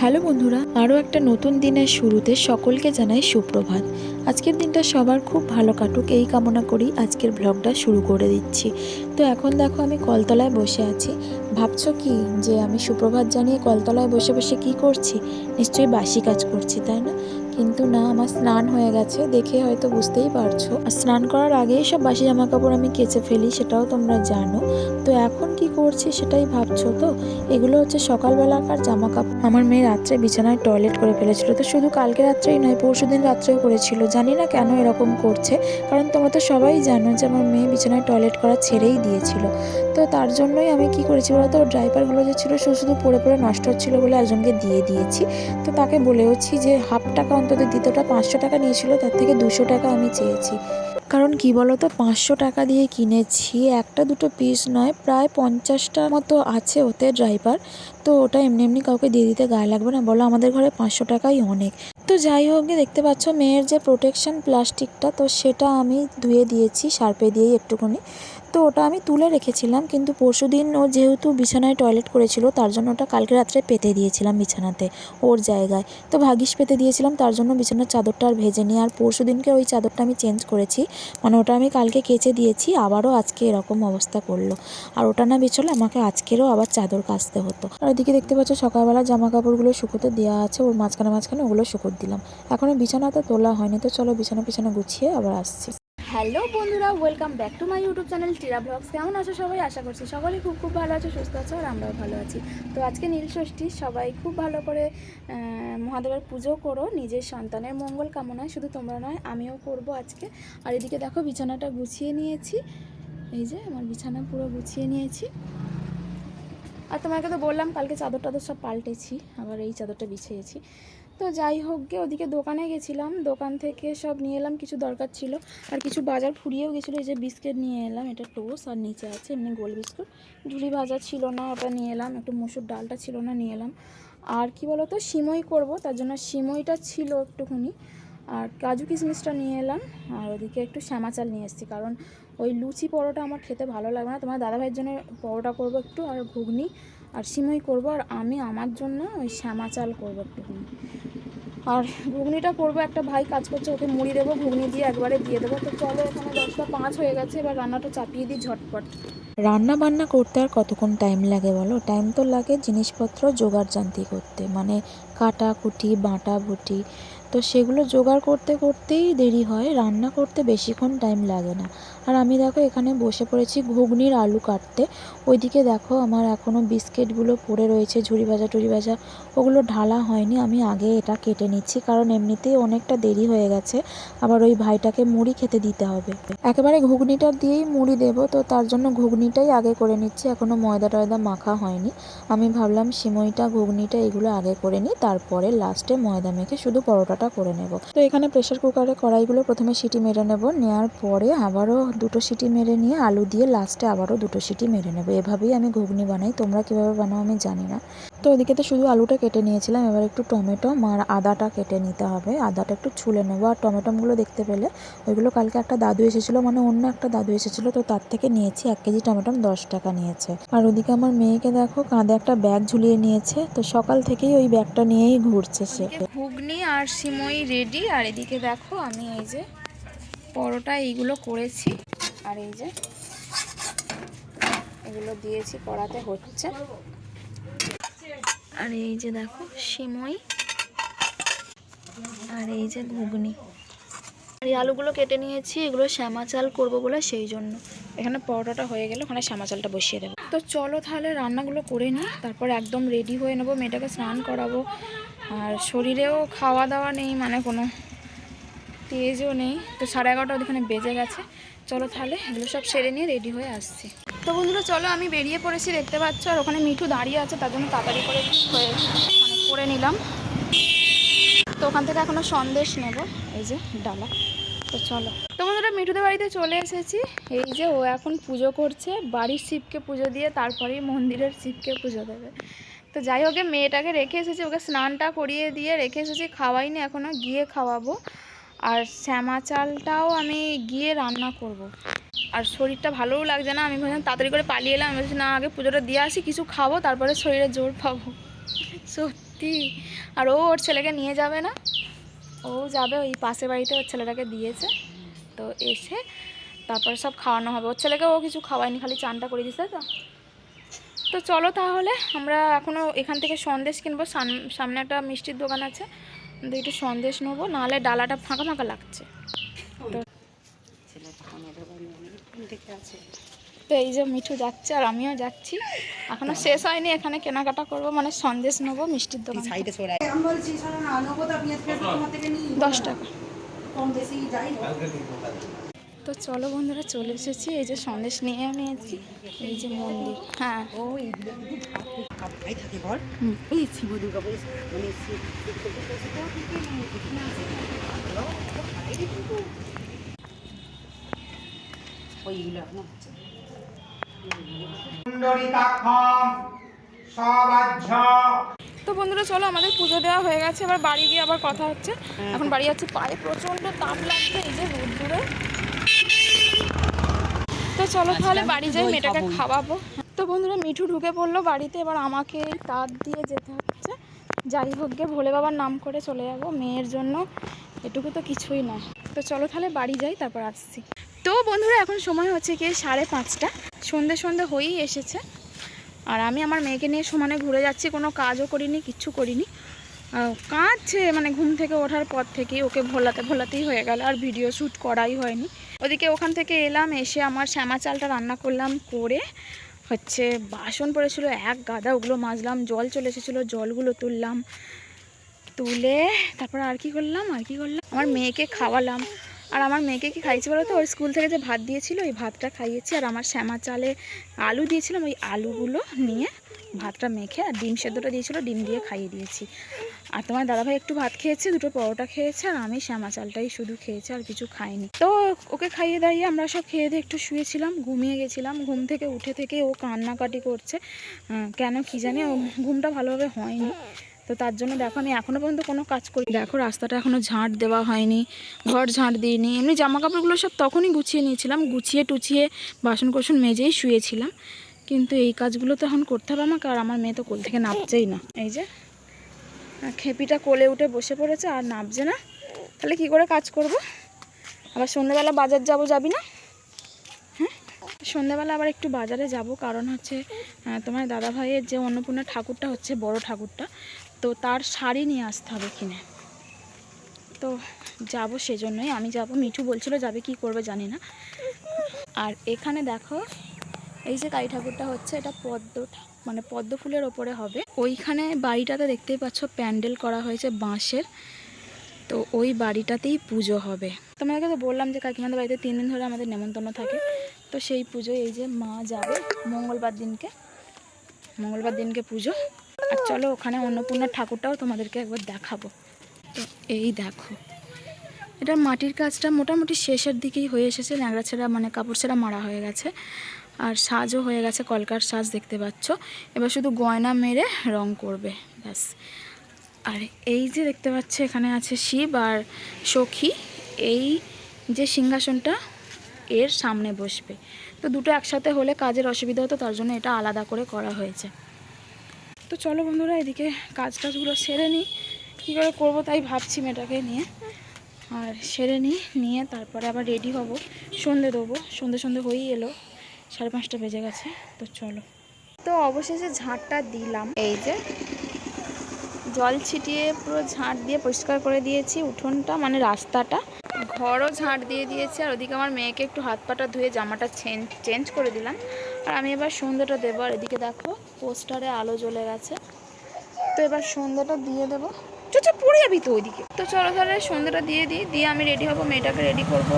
Hello বন্ধুরা, আরও একটা নতুন দিনের শুরুতে সকলকে জানাই সুপ্রভাত। আজকের দিনটা সবার খুব ভালো কাটুক, এই কামনা করি আজকের ব্লগটা শুরু করে দিচ্ছি। তো এখন দেখো আমি কলতলায় বসে আছি। ভাবছ কি যে আমি সুপ্রভাত জানিয়ে কলতলায় বসে বসে কি করছি? নিশ্চয়ই বাসি কাজ করছি, তাই না? কিন্তু না, আমার স্নান হয়ে গেছে, দেখে হয়তো বুঝতেই পারছ। আর স্নান করার আগেই সব বাসি জামা কাপড় আমি কেচে ফেলি, সেটাও তোমরা জানো। তো এখন কি করছি সেটাই ভাবছ তো? এগুলো হচ্ছে সকালবেলাকার জামা কাপড় আমার মেয়ে রাত্রে বিছানায় টয়লেট করে ফেলেছিল। তো শুধু কালকে রাত্রেই নয় পরশু দিন রাত্রেও করেছিল। জানি না কেন এরকম করছে, কারণ তোমরা তো সবাই জানো যে আমার মেয়ে বিছানায় টয়লেট করা ছেড়েই দিয়েছিল। তো তার জন্যই আমি কি করেছি বলতো ওর ড্রাইপারগুলো যে ছিল শুধু পরে পরে নষ্ট হচ্ছিল বলে একজনকে দিয়ে দিয়েছি। তো তাকে বলেওছি যে হাফ টাকা অন্তত দিতে ওটা পাঁচশো টাকা নিয়েছিল, তার থেকে দুশো টাকা আমি চেয়েছি। কারণ কি বলতো, পাঁচশো টাকা দিয়ে কিনেছি, একটা দুটো পিস নয়, প্রায় পঞ্চাশটা মতো আছে ওতে ড্রাইভার তো ওটা এমনি এমনি কাউকে দিয়ে দিতে গায়ে লাগবে না, বলো আমাদের ঘরে পাঁচশো টাকাই অনেক। তো যাই হোক দেখতে পাচ্ছ, মেয়ের যে প্রোটেকশন প্লাস্টিকটা তো সেটা আমি ধুয়ে দিয়েছি, সার্পে দিয়েই একটুখানি। তো ওটা আমি তুলে রেখেছিলাম, কিন্তু পরশু দিন ও যেহেতু বিছানায় টয়লেট করেছিল, তার জন্য ওটা কালকে রাত্রে পেতে দিয়েছিলাম বিছানাতে, ওর জায়গায়। তো ভাগিস পেতে দিয়েছিলাম, তার জন্য বিছানার চাদরটা আর ভেজে নিই আর পরশু দিনকে ওই চাদরটা আমি চেঞ্জ করেছি মানে ওটা আমি কালকে কেচে দিয়েছি, আবারও আজকে এরকম অবস্থা করল। আর ওটা না বিছলে আমাকে আজকেরও আবার চাদর কাচতে হতো। আর ওইদিকে দেখতে পাচ্ছ, সকালবেলা জামা কাপড়গুলো শুকোতে দেওয়া আছে, ওর মাঝখানে মাঝখানে ওগুলো শুকোতে দিলাম। এখনও বিছানাতে তোলা হয়নি, তো চলো বিছানা পিছানা গুছিয়ে আবার আসছি। হ্যালো বন্ধুরা welcome back to my YouTube channel টিরা blogs কেমন আছো সবাই? আশা করছি সকলেই খুব খুব ভালো আছো, সুস্থ আছো, আর আমরাও ভালো আছি। তো আজকে নীল ষষ্ঠী, সবাই খুব ভালো করে মহাদেবের পুজো করো, নিজের সন্তানের মঙ্গল কামনায়, শুধু তোমরা নয়, আমিও করব আজকে। আর এদিকে দেখো, বিছানাটা গুছিয়ে নিয়েছি। এই যে, আমার বিছানা পুরো গুছিয়ে নিয়েছি। আর তোমাকে তো বললাম, কালকে চাদর টাদর সব পাল্টেছি, আবার এই চাদরটা বিছিয়েছি। তো যাই হোক গে, ওদিকে দোকানে গেছিলাম। দোকান থেকে সব নিয়ে এলাম, কিছু দরকার ছিল। আর কিছু বাজার ফুরিয়েও গেছিল, এই যে বিস্কিট নিয়ে এলাম, এটা টোস আর নিচে আছে এমনি গোল বিস্কুট। ঝুড়ি ভাজা ছিল না, ওটা নিয়ে এলাম, একটু মুসুর ডালটা ছিল না, নিয়ে এলাম। আর কি বলো তো সিমই করব, তার জন্য সিমইটা ছিল একটুখানি। আর কাজু কিশমিশটা নিয়ে এলাম, আর ওদিকে একটু শ্যামা চাল নিয়ে এসেছি, কারণ ওই লুচি পরোটা আমার খেতে ভালো লাগে না। তোমার দাদাভাইয়ের জন্য পরোটা করব একটু, আর ঘুগনি আর সিমই করব আর আমি আমার জন্য ওই শ্যামা চাল করব একটুখানি। আর ঘুগনিটা করব, একটা ভাই কাজ করছে, ওকে মুড়ি দেবো, ঘুগনি দিয়ে একবারে দিয়ে দেবো। তো চলো এখানে দশটা পাঁচ হয়ে গেছে, এবার রান্নাটা চাপিয়ে দিই ঝটপট। রান্না বান্না করতে আর কতক্ষণ টাইম লাগে বলো? টাইম তো লাগে জিনিসপত্র জোগাড় জানতি করতে মানে কাটা, কুটি, বাটা বুটি তো সেগুলো জোগাড় করতে করতেই দেরি হয়, রান্না করতে বেশিক্ষণ টাইম লাগে না। আর আমি দেখো এখানে বসে পড়েছি ঘুগনির আলু কাটতে। ওইদিকে দেখো আমার এখনও বিস্কিটগুলো পড়ে রয়েছে, ঝুড়ি ভাজা, টুড়ি ভাজা, ওগুলো ঢালা হয়নি, আমি আগে এটা কেটে নিচ্ছি কারণ এমনিতেই অনেকটা দেরি হয়ে গেছে। আবার ওই ভাইটাকে মুড়ি খেতে দিতে হবে। একেবারে ঘুগনিটা দিয়েই মুড়ি দেবো, তো তার জন্য ঘুগনিটাই আগে করে নিচ্ছি এখনও ময়দা টয়দা মাখা হয়নি। আমি ভাবলাম সিমইটা, ঘুগনিটা এগুলো আগে করে নিই, তারপরে লাস্টে ময়দা মেখে শুধু পরোটাটা করে নেব। তো এখানে প্রেশার কুকারে কড়াইগুলো প্রথমে সিটি মেরে নেব। নেওয়ার পরে আবারও দুটো সিটি মেরে নিয়ে আলু দিয়ে লাস্টে আবারও দুটো সিটি মেরে নেব। এভাবেই আমি ঘুগনি বানাই। তোমরা কীভাবে বানাও আমি জানি না। তো ওদিকে তো শুধু আলুটা কেটে নিয়েছিলাম, এবার একটু টমেটো আর আদাটা কেটে নিতে হবে। আদাটা একটু ছুলে নেব আর টমেটোগুলো দেখতে পেলে ওইগুলো কালকে একটা দাদু এসেছিল মানে অন্য একটা দাদু এসেছিল, তো তার থেকে নিয়েছি এক কেজি টমেটো দশ টাকা নিয়েছে। আর ওদিকে আমার মেয়েকে দেখো কাঁধে একটা ব্যাগ ঝুলিয়ে নিয়েছে, তো সকাল থেকেই ওই ব্যাগটা নিয়েই ঘুরছে সে। ঘুগনি আর সিমই রেডি আর এদিকে দেখো আমি এই যে পরোটা এইগুলো করেছি, আর এই যে এগুলো দিয়েছি কড়াতে হচ্ছে। আর এই যে দেখো, সিমই আর এই যে ঘুগনি। আর এই আলুগুলো কেটে নিয়েছি, এগুলো শ্যামা চাল করব বলে সেই জন্য। এখানে পরোটাটা হয়ে গেলে ওখানে শ্যামা চালটা বসিয়ে দেবো। তো চলো তাহলে রান্নাগুলো করে নিই, তারপর একদম রেডি হয়ে নেব, মেয়েটাকে স্নান করাবো। আর শরীরেও খাওয়া দাওয়া নেই মানে কোনো তেজও নেই। তো সাড়ে এগারোটা ওখানে বেজে গেছে। চলো তাহলে, এগুলো সব সেরে নিয়ে রেডি হয়ে আসছি। তো বন্ধুরা, চলো, আমি বেরিয়ে পড়েছি, দেখতে পাচ্ছ, আর ওখানে মিঠু দাঁড়িয়ে আছে, তার জন্য তাড়াতাড়ি করে হয়ে মানে করে নিলাম। তো ওখান থেকে এখনও সন্দেশ নেব, এই যে ডালা। তো চলো। তো বন্ধুরা, মিঠুদের বাড়িতে চলে এসেছি। এই যে ও এখন পুজো করছে, বাড়ির শিবকে পুজো দিয়ে তারপরেই মন্দিরের শিবকে পুজো দেবে। তো যাই হোক মেয়েটাকে রেখে এসেছি, ওকে স্নানটা করিয়ে দিয়ে রেখে এসেছি, খাওয়াইনি এখনও গিয়ে খাওয়াবো। আর শ্যামা চালটাও আমি গিয়ে রান্না করব। আর শরীরটা ভালোও লাগছে না, আমি ভাবলাম তাড়াতাড়ি করে পালিয়ে এলাম বলছি, না, আগে পুজোটা দিয়ে আসি, কিছু খাব, তারপরে শরীরে জোর পাবো। সত্যি, আর ও ওর ছেলেকে নিয়ে যাবে না? ও যাবে ওই পাশে বাড়িতে, ওর ছেলেটাকে দিয়েছে, তো এসে তারপরে সব খাওয়ানো হবে। ওর ছেলেকে ও কিছু খাওয়ায়নি, খালি চানটা করে দিছে তো। তো চলো তাহলে, আমরা এখনও এখান থেকে সন্দেশ কিনবো সামনে একটা মিষ্টির দোকান আছে তো একটু সন্দেশ নেব নাহলে ডালাটা ফাঁকা ফাঁকা লাগছে। তো এই যে মিঠু যাচ্ছে আর আমিও যাচ্ছি। এখনও শেষ হয়নি এখানে কেনাকাটা করব মানে সন্দেশ নেব মিষ্টির দোকান নিই দশ টাকা। কম বেশি যাই হোক। তো চলো বন্ধুরা চলে এসেছি। এই যে সন্দেশ নিয়ে আমি আছি। এই যে মন্দির। হ্যাঁ। ও থাকে এই শিব দুর্গা মানে ওইগুলো এখনও হচ্ছে তো বন্ধুরা চলো আমাদের পুজো দেওয়া হয়ে গেছে। এবার বাড়ি গিয়ে আবার কথা হচ্ছে। এখন বাড়ি যাচ্ছি। পায়ে প্রচণ্ড তাপ লাগছে। এই যে রোদ্দুরে তো চলো তাহলে বাড়ি যাই মেয়েটাকে খাওয়াবো। তো বন্ধুরা মিঠু ঢুকে পড়ল বাড়িতে এবার আমাকে তার দিয়ে যেতে হচ্ছে। যাই হোক গে ভোলে বাবার নাম করে চলে যাব মেয়ের জন্য এটুকু তো কিছুই না তো চলো তাহলে বাড়ি যাই তারপর আসছি। তো বন্ধুরা এখন সময় হচ্ছে গিয়ে সাড়ে পাঁচটা। সন্ধে সন্ধে হয়েই এসেছে। আর আমি আমার মেয়েকে নিয়ে সমানে ঘুরে যাচ্ছি কোনো কাজও করিনি কিচ্ছু করিনি। এ, মানে ঘুম থেকে ওঠার পর থেকে ওকে ভোলাতে ভোলাতেই হয়ে গেল আর ভিডিও শ্যুট করাই হয়নি। ওদিকে ওখান থেকে এলাম এসে আমার শ্যামা চালটা রান্না করলাম করে হচ্ছে বাসন পড়েছিল এক গাদা ওগুলো মাজলাম জল চলে এসেছিল জলগুলো তুললাম তুলে তারপর আর কি করলাম আর কি করলাম? আমার মেয়েকে খাওয়ালাম। আর আমার মেয়েকে কি খাইয়েছি বলো তো? ওর স্কুল থেকে যে ভাত দিয়েছিল ওই ভাতটা খাইয়েছি আর আমার শ্যামা চালে আলু দিয়েছিলাম ওই আলুগুলো নিয়ে ভাতটা মেখে আর ডিম সেদ্ধটা দিয়েছিল ডিম দিয়ে খাইয়ে দিয়েছি। আর তোমার দাদাভাই একটু ভাত খেয়েছে, দুটো পরোটা খেয়েছে, আর আমি শ্যামা চালটাই শুধু খেয়েছে, আর কিছু খাইনি। তো ওকে খাইয়ে দাইয়ে আমরা সব খেয়ে দিয়ে একটু শুয়েছিলাম, ঘুমিয়ে গেছিলাম। ঘুম থেকে উঠে থেকে ও কান্নাকাটি করছে। কেন কি জানি, ও ঘুমটা ভালোভাবে হয়নি। তো তার জন্য দেখো, আমি এখনও পর্যন্ত কোনো কাজ করি দেখো, রাস্তাটা এখনও ঝাঁট দেওয়া হয়নি, ঘর ঝাঁট দিইনি। এমনি জামা কাপড়গুলো সব তখনই গুছিয়ে নিয়েছিলাম, গুছিয়ে টুছিয়ে বাসন কোসন মেজেই শুয়েছিলাম। কিন্তু এই কাজগুলো তো এখন করতে হবে আমাকে, আর আমার মেয়ে তো কোল থেকে নামছেই না। এই যে খেপিটা কোলে উঠে বসে পড়েছে, আর নামছে না। তাহলে কি করে কাজ করব? আবার সন্ধ্যেবেলা বাজার যাব যাবি না? হ্যাঁ? সন্ধ্যেবেলা আবার একটু বাজারে যাব, কারণ হচ্ছে তোমার দাদা ভাইয়ের যে অন্নপূর্ণা ঠাকুরটা হচ্ছে, বড় ঠাকুরটা, তো তার শাড়ি নিয়ে আসতে হবে কিনে। তো যাব সেজন্যই, আমি যাব। মিঠু বলছিল, যাবে কি করবে জানি না। আর এখানে দেখো এই যে কালী ঠাকুরটা হচ্ছে, এটা পদ্ম মানে পদ্ম ফুলের ওপরে হবে। ওইখানে বাড়িটাতে দেখতেই পাচ্ছ প্যান্ডেল করা হয়েছে বাঁশের। তো ওই বাড়িটাতেই পুজো হবে। তোমাদেরকে তো বললাম যে কাকিমাদের বাড়িতে তিন দিন ধরে আমাদের নেমন্তন্ন থাকে। তো সেই পুজোয় এই যে মা যাবে মঙ্গলবার দিনকে মঙ্গলবার দিনকে পুজো। আর চলো ওখানে অন্নপূর্ণা ঠাকুরটাও তোমাদেরকে একবার দেখাবো। তো এই দেখো, এটা মাটির কাজটা মোটামুটি শেষের দিকেই হয়ে এসেছে। ন্যাংরা ছেঁড়া মানে কাপড় ছেঁড়া মারা হয়ে গেছে। আর সাজও হয়ে গেছে, কলকার সাজ দেখতে পাচ্ছ। এবার শুধু গয়না মেরে রং করবে, ব্যাস। আর এই যে দেখতে পাচ্ছ, এখানে আছে শিব আর সখী। এই যে সিংহাসনটা, এর সামনে বসবে। তো দুটো একসাথে হলে কাজের অসুবিধা হতো, তার জন্য এটা আলাদা করে করা হয়েছে। তো চলো বন্ধুরা, এদিকে কাজ টাজগুলো সেরে নিই। কী করে করব তাই ভাবছি মেয়েটাকে নিয়ে। আর সেরে নিই, নিয়ে তারপরে আবার রেডি হব, সন্ধে দেবো। সন্ধে সন্ধে হয়েই এলো। সাড়ে পাঁচটা বেজে গেছে, তো চলো। তো অবশেষে ঝাঁটটা দিলাম। এই যে, জল ছিটিয়ে পুরো ঝাঁট দিয়ে পরিষ্কার করে দিয়েছি উঠোনটা মানে রাস্তাটা। ঘরও ঝাঁট দিয়ে দিয়েছি, আর ওদিকে আমার মেয়েকে একটু হাত পাটা ধুয়ে জামাটা চেঞ্জ করে দিলাম। আর আমি এবার সন্ধ্যাটা দেবো, আর এদিকে দেখো পোস্টারে আলো জ্বলে গেছে। তো এবার সন্ধ্যাটা দিয়ে দেবো। চুচা পড়ে যাবি তো ওইদিকে। তো চলো তাহলে সন্ধ্যাটা দিয়ে দিই, দিয়ে আমি রেডি হব, মেয়েটাকে রেডি করব।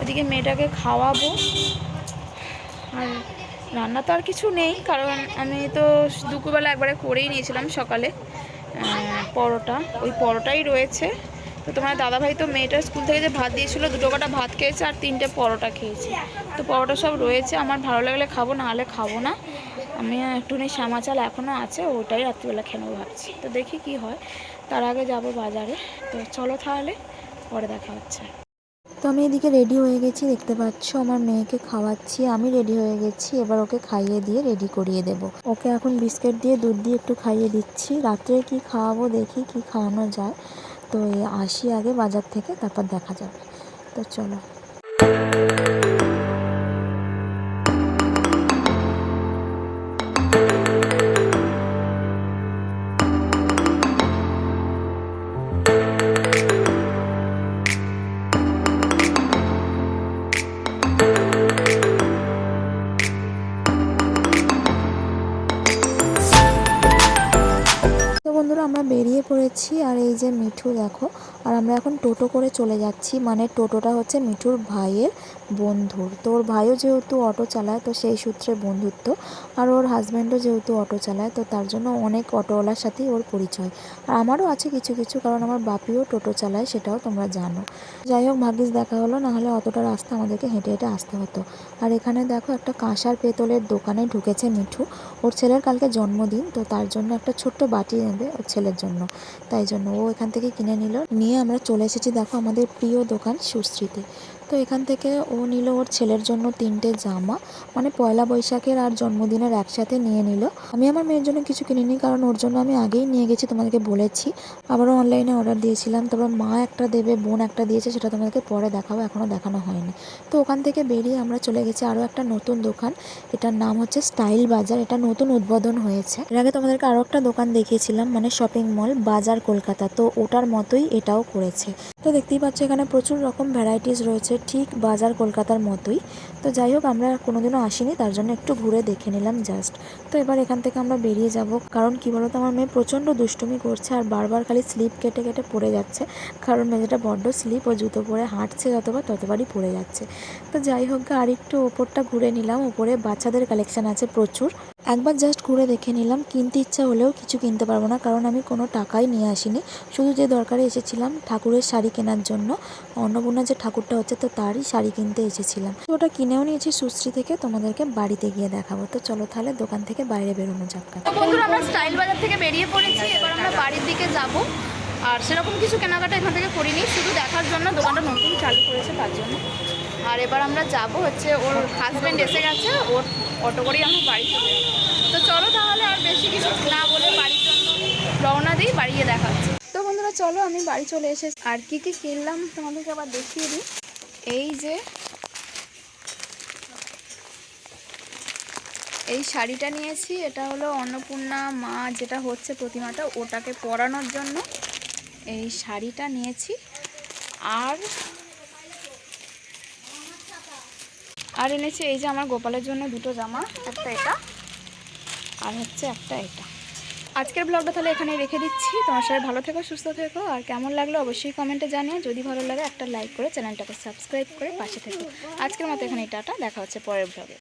ওদিকে মেয়েটাকে খাওয়াবো। আর রান্না তো আর কিছু নেই, কারণ আমি তো দুপুরবেলা একবারে করেই নিয়েছিলাম সকালে পরোটা। ওই পরোটাই রয়েছে। তো তোমার দাদাভাই তো মেয়েটার স্কুল থেকে যে ভাত দিয়েছিলো, দুটো কটা ভাত খেয়েছে আর তিনটে পরোটা খেয়েছে। তো পরোটা সব রয়েছে, আমার ভালো লাগলে খাব, না হলে খাব না। আমি একটুখানি শ্যামা চাল এখনও আছে, ওটাই রাত্রিবেলা খেয়ে ভাবছি। তো দেখি কি হয়, তার আগে যাব বাজারে। তো চলো তাহলে, পরে দেখা হচ্ছে। তো আমি এদিকে রেডি হয়ে গেছি, দেখতে পাচ্ছ আমার মেয়েকে খাওয়াচ্ছি, আমি রেডি হয়ে গেছি, এবার ওকে খাইয়ে দিয়ে রেডি করিয়ে দেব। ওকে এখন বিস্কিট দিয়ে, দুধ দিয়ে একটু খাইয়ে দিচ্ছি। রাত্রে কি খাওয়াবো, দেখি কি খাওয়ানো যায়। তো আসি আগে বাজার থেকে, তারপর দেখা যাবে। তো চলো। বেরিয়ে আর এই যে মিঠু দেখো, আর আমরা এখন টোটো করে চলে যাচ্ছি। মানে টোটোটা হচ্ছে মিঠুর ভাইয়ের বন্ধুর তো ওর ভাইও যেহেতু অটো চালায়, তো সেই সূত্রে বন্ধুত্ব। আর ওর হাজব্যান্ডও যেহেতু অটো চালায়, তো তার জন্য অনেক অটোওয়ালার সাথেই ওর পরিচয়। আর আমারও আছে কিছু কিছু, কারণ আমার বাপিও টোটো চালায়, সেটাও তোমরা জানো। যাই হোক, ভাগ্যিস দেখা হলো নাহলে অতটা রাস্তা আমাদেরকে হেঁটে হেঁটে আসতে হতো। আর এখানে দেখো, একটা কাঁসার পেতলের দোকানে ঢুকেছে মিঠু। ওর ছেলের কালকে জন্মদিন, তো তার জন্য একটা ছোট্ট বাটি নেবে ওর ছেলের জন্য। তাই জন্য ও এখান থেকে কিনে নিল। নিয়ে আমরা চলে এসেছি, দেখো, আমাদের প্রিয় দোকান সুশ্রীতে। তো এখান থেকে ও নিল ওর ছেলের জন্য তিনটে জামা মানে পয়লা বৈশাখের আর জন্মদিনের একসাথে নিয়ে নিল। আমি আমার মেয়ের জন্য কিছু কিনিনি, কারণ ওর জন্য আমি আগেই নিয়ে গেছি, তোমাদেরকে বলেছি। আবারও অনলাইনে অর্ডার দিয়েছিলাম, তারপর মা একটা দেবে, বোন একটা দিয়েছে, সেটা তোমাদেরকে পরে দেখাবো, এখনও দেখানো হয়নি। তো ওখান থেকে বেরিয়ে আমরা চলে গেছি আরও একটা নতুন দোকান, এটার নাম হচ্ছে স্টাইল বাজার, এটা নতুন উদ্বোধন হয়েছে। এর আগে তোমাদেরকে আরও একটা দোকান দেখিয়েছিলাম মানে শপিং মল বাজার কলকাতা, তো ওটার মতোই এটাও করেছে। তো দেখতেই পাচ্ছ, এখানে প্রচুর রকম ভ্যারাইটিস রয়েছে ঠিক বাজার কলকাতার মতোই। তো যাই হোক, আমরা কোনোদিনও আসিনি, তার জন্য একটু ঘুরে দেখে নিলাম জাস্ট তো এবার এখান থেকে আমরা বেরিয়ে যাব, কারণ কি বলতো, আমার মেয়ে প্রচণ্ড দুষ্টুমি করছে আর বারবার খালি স্লিপ কেটে কেটে পড়ে যাচ্ছে। কারণ মেয়েটা বড্ড স্লিপ ও জুতো পরে হাঁটছে যতবার ততবারই পড়ে যাচ্ছে। তো যাই হোক আর একটু ওপরটা ঘুরে নিলাম, ওপরে বাচ্চাদের কালেকশন আছে প্রচুর। একবার জাস্ট ঘুরে দেখে নিলাম, কিনতে ইচ্ছা হলেও কিছু কিনতে পারব না, কারণ আমি কোনো টাকাই নিয়ে আসিনি। শুধু যে দরকারে এসেছিলাম ঠাকুরের শাড়ি কেনার জন্য অন্নপূর্ণা যে ঠাকুরটা হচ্ছে তো তারই শাড়ি কিনতে এসেছিলাম। ওটা কিনেও নিয়েছি সুশ্রী থেকে, তোমাদেরকে বাড়িতে গিয়ে দেখাবো। তো চলো তাহলে দোকান থেকে বাইরে বেরোনো যাক। বন্ধুরা, আমরা স্টাইল বাজার থেকে বেরিয়ে পড়েছি, এবার আমরা বাড়ির দিকে যাব। আর সেরকম কিছু কেনাকাটা এখান থেকে করিনি, শুধু দেখার জন্য দোকানটা নতুন চালু করেছে তার জন্য। আর এবার আমরা যাব হচ্ছে, ওর হাজব্যান্ড এসে গেছে, ওর অটো করেই আমরা বাড়ি চলে তো চলো তাহলে আর বেশি কিছু না বলে বাড়ির জন্য রওনা দিই, বাড়িয়ে দেখা হচ্ছে তো বন্ধুরা, চলো আমি বাড়ি চলে এসেছি। আর কি কি কিনলাম তোমাদেরকে আবার দেখিয়ে দিই। এই যে, এই শাড়িটা নিয়েছি। এটা হলো অন্নপূর্ণা মা যেটা হচ্ছে প্রতিমাটা, ওটাকে পরানোর জন্য এই শাড়িটা নিয়েছি। আর আর এনেছি এই যে আমার গোপালের জন্য দুটো জামা, একটা এটা আর হচ্ছে একটা এটা। আজকের ব্লগটা তাহলে এখানে রেখে দিচ্ছি। তোমার সবাই ভালো থেকো, সুস্থ থেকো। আর কেমন লাগল অবশ্যই কমেন্টে জানিও। যদি ভালো লাগে একটা লাইক করে চ্যানেলটাকে সাবস্ক্রাইব করে পাশে থেকো। আজকের মতো এখানে টাটা। দেখা হচ্ছে পরের ব্লগে